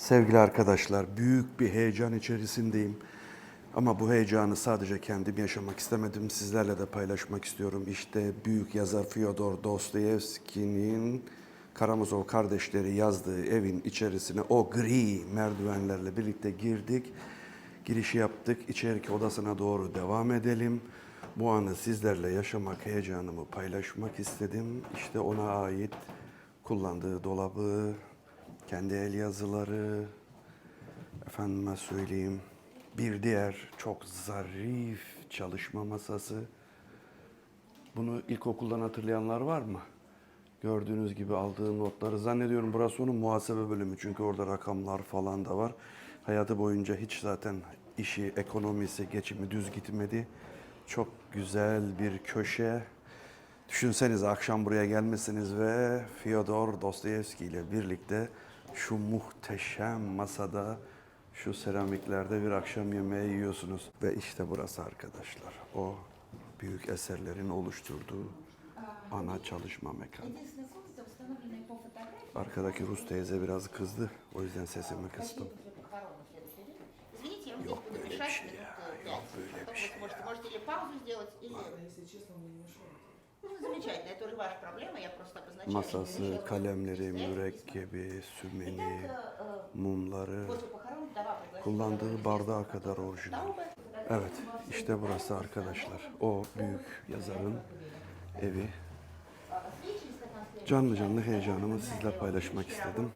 Sevgili arkadaşlar, büyük bir heyecan içerisindeyim. Ama bu heyecanı sadece kendim yaşamak istemedim. Sizlerle de paylaşmak istiyorum. İşte büyük yazar Fyodor Dostoyevski'nin Karamazov kardeşleri yazdığı evin içerisine o gri merdivenlerle birlikte girdik. Girişi yaptık. İçeriki odasına doğru devam edelim. Bu anı sizlerle yaşamak, heyecanımı paylaşmak istedim. İşte ona ait kullandığı dolabı, kendi el yazıları, efendime söyleyeyim bir diğer çok zarif çalışma masası. Bunu ilkokuldan hatırlayanlar var mı? Gördüğünüz gibi aldığı notları zannediyorum burası onun muhasebe bölümü çünkü orada rakamlar falan da var. Hayatı boyunca hiç zaten işi, ekonomisi, geçimi düz gitmedi. Çok güzel bir köşe. Düşünsenize akşam buraya gelmesiniz ve Fyodor Dostoyevski ile birlikte şu muhteşem masada şu seramiklerde bir akşam yemeği yiyorsunuz. Ve işte burası arkadaşlar. O büyük eserlerin oluşturduğu ana çalışma mekanı. Arkadaki Rus teyze biraz kızdı. O yüzden sesimi kıstım. Yok böyle bir şey ya. Yok böyle bir şey ya. замечательно, это уже ваша проблема, я просто обозначаю. Masası, Решила kalemleri, читать письма. mürekkebi, sümeni, Итак, э, mumları, после похорон вдова пригласила kullandığı известного bardağa фотографа kadar orijinal. Таубе. Evet, işte burası arkadaşlar. O büyük yazarın evi. Встречи с концертом Canlı canlı heyecanımı sizle paylaşmak istedim.